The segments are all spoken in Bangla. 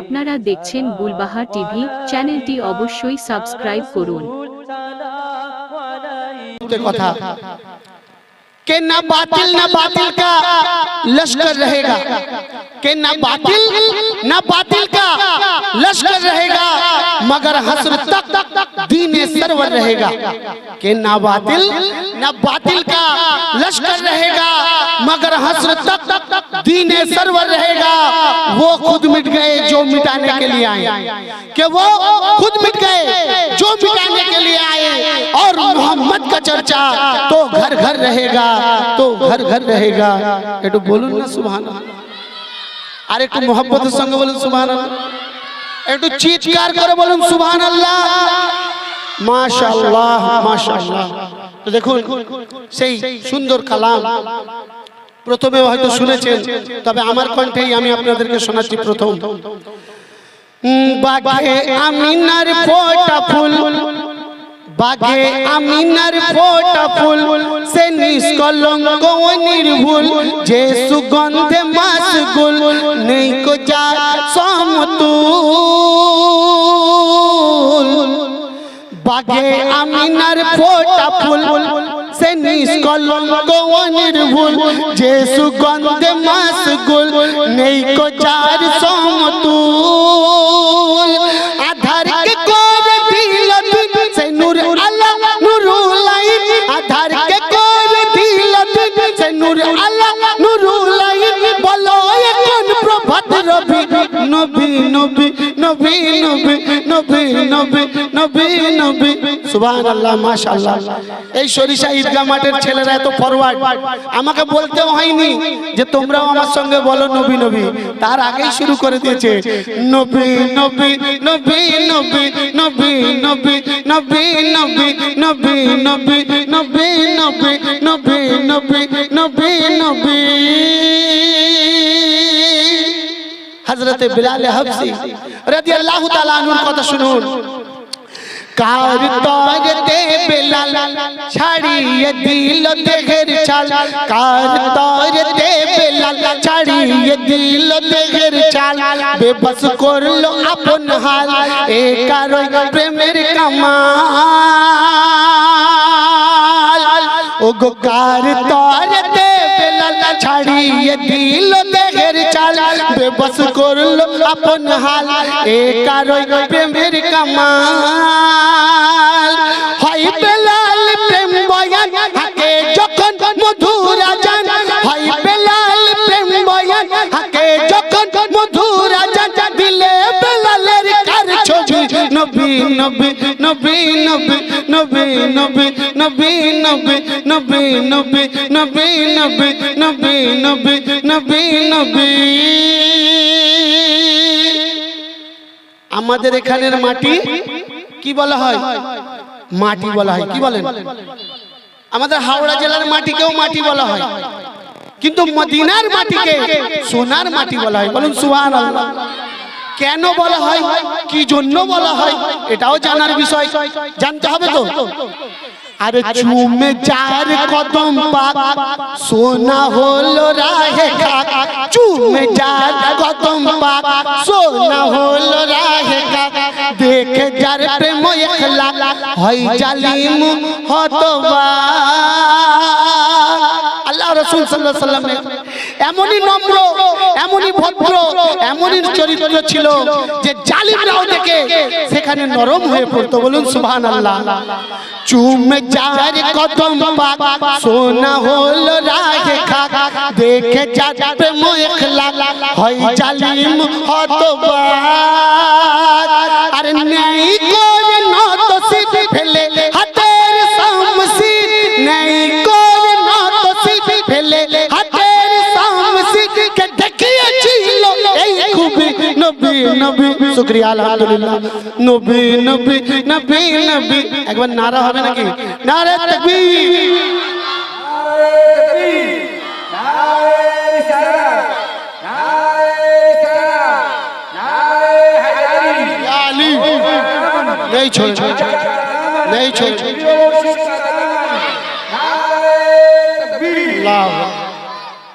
আপনারা দেখছেন বুলবাহা টিভি চ্যানেলটি অবশ্যই সাবস্ক্রাইব করুন। কথা। कि ना बातिल ना बातिल का लश्कर रहेगा। कि ना बातिल ना बातिल का लश्कर रहेगा, मगर हसर तक दीन सरवर रहेगा। कि ना बातिल ना बातिल का लश्कर रहेगा, मगर हसर तक दीन सरवर रहेगा। वो खुद मिट गए जो मिटाने के लिए आए। कि वो खुद मिट गए जो मिटाने के চর্চা তো ঘর ঘর রহেগা তো ঘর ঘর রহেগা একটু বলুন না সুবহান আর একটু মোহাম্মতের সঙ্গে বলুন সুবহান একটু চিৎকার করে বলুন সুবহান আল্লাহ মাশাআল্লাহ মাশাআল্লাহ তো দেখুন সেই সুন্দর কালাম প্রথমে হয়তো শুনেছেন, তবে আমার কণ্ঠেই আমি আপনাদেরকে শোনাচ্ছি প্রথম। বাঘে আমিনার ফোটা ফুল। বাগে আমিনার ফোটা ফুল সে নিষ্কলঙ্ক ও নির্ভুল যে সুগন্ধে মাসগুল নেই কো যা সমতুল বাগে আমিনার ফোটা ফুল সে নিষ্কলঙ্ক ও নির্ভুল যে সুগন্ধে মাসগুল নেই কো যার সমতুল নবী নবী নবী নবী নবী নবী সুবহানাল্লাহ মাশাআল্লাহ এই সরিষা ঈদগাহ মাঠের ছেলেরা এত ফরওয়ার্ড আমাকে বলতেও হয়নি যে তোমরাও আমার সঙ্গে বলো নবী নবী তার আগেই শুরু করে দিয়েছে নবী নবী নবী নবী নবী নবী নবী নবী নবী নবী নবী নবী নবী নবী নবী নবী হযরতে বিলাল হাবসি রাদিয়াল্লাহু তাআলা আনহুর কথা শুনুন। কার তরতে বেলাল ছাড়িয়ে দিল দেহের চাল। কার তরতে বেলাল ছাড়িয়ে দিল দেহের চাল। বেবস করল আপন হাল, এ কারণ প্রেমের কামাল। ও গো কার তরতে বেলাল ছাড়িয়ে দিল বেবস করল আপন হাল এ কারণ প্রেমের কামাল হয় বেলাল প্রেম বয়ান হাকে যখন মধুরা জান হয় বেলাল প্রেম বয়ান হাকে যখন মধুরা জান দিলে বেলালের কার ছবি নবী নবী নবী নবী নবী নবী নবী নবী নবী নবী নবী নবী নবী নবী নবী নবী। আমাদের এখানের মাটি কি বলা হয়? মাটি বলা হয়। কি বলেন? আমাদের হাওড়া জেলার মাটিকেও মাটি বলা হয়। কিন্তু মদিনার মাটিকে সোনার মাটি বলা হয়। বলুন সুহান কেন বলা হয়? কি জন্য বলা হয়? এটাও জানার বিষয়। জানতে হবে তো। আরে চুমে যার কদম পাক। সোনা হলো রাহে খাক। চুমে যার কদম পাক। সোনা হলো রাহে খাক। দেখে যার প্রেম হয় জালিম হতবা। রসুল সাল্লাহ সাল্লাম এমনই নম্র, এমনই ভদ্র, এমনই চরিত্র ছিল যে জালিমরাও দেখে সেখানে নরম হয়ে পড়তো। বলুন সুবহান আল্লাহ চুম যার কদম পাক, সোনা হলো রাহে খাক। দেখে যাবে মোখলা হয় জালিম হতবা আর নেই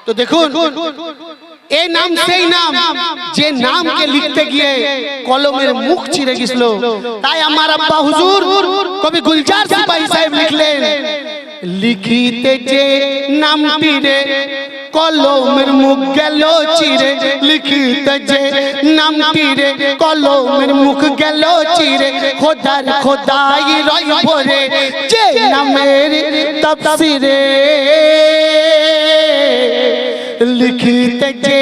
तो देखो এই নাম সেই নাম যে নামকে লিখতে গিয়ে কলমের মুখ চিরে গেছিল। তাই আমার আব্বা হুজুর কবি গুলজার সিপাহী সাহেব লিখলেন, লিখিতে যে নামটি রে কলমের মুখ গেল চিরে লিখিতে যে নামটি রে কলমের মুখ গেল চিরে খোদার খোদাই রই ভরে যে নামের তফসিরে। লিখিতে যে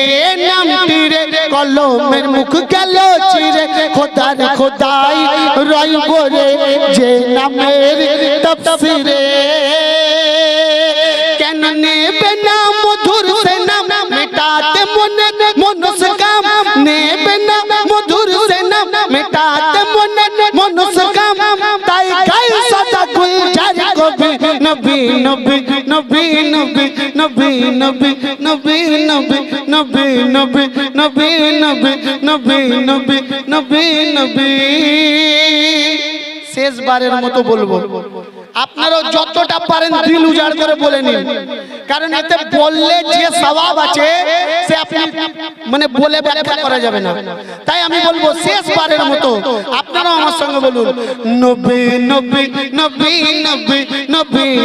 নামটি রে কলমের মুখ গেল চিরে। খোদার খোদাই রই নবী নবী নবী নবী নবী নবী নবী নবী নবী নবী নবী নবী নবী নবী নবী নবী শেষবারের মতো বলব আপনারাও যতটা পারেন দিল উজাড় করে বলে নিন কারণ এতে বললে যে স্বভাব আছে সে আপনি মানে বলে ব্যাখ্যা করা যাবে না তাই আমি বলব শেষবারের মতো আপনারাও আমার সঙ্গে বলুন নবী নবী নবী নবী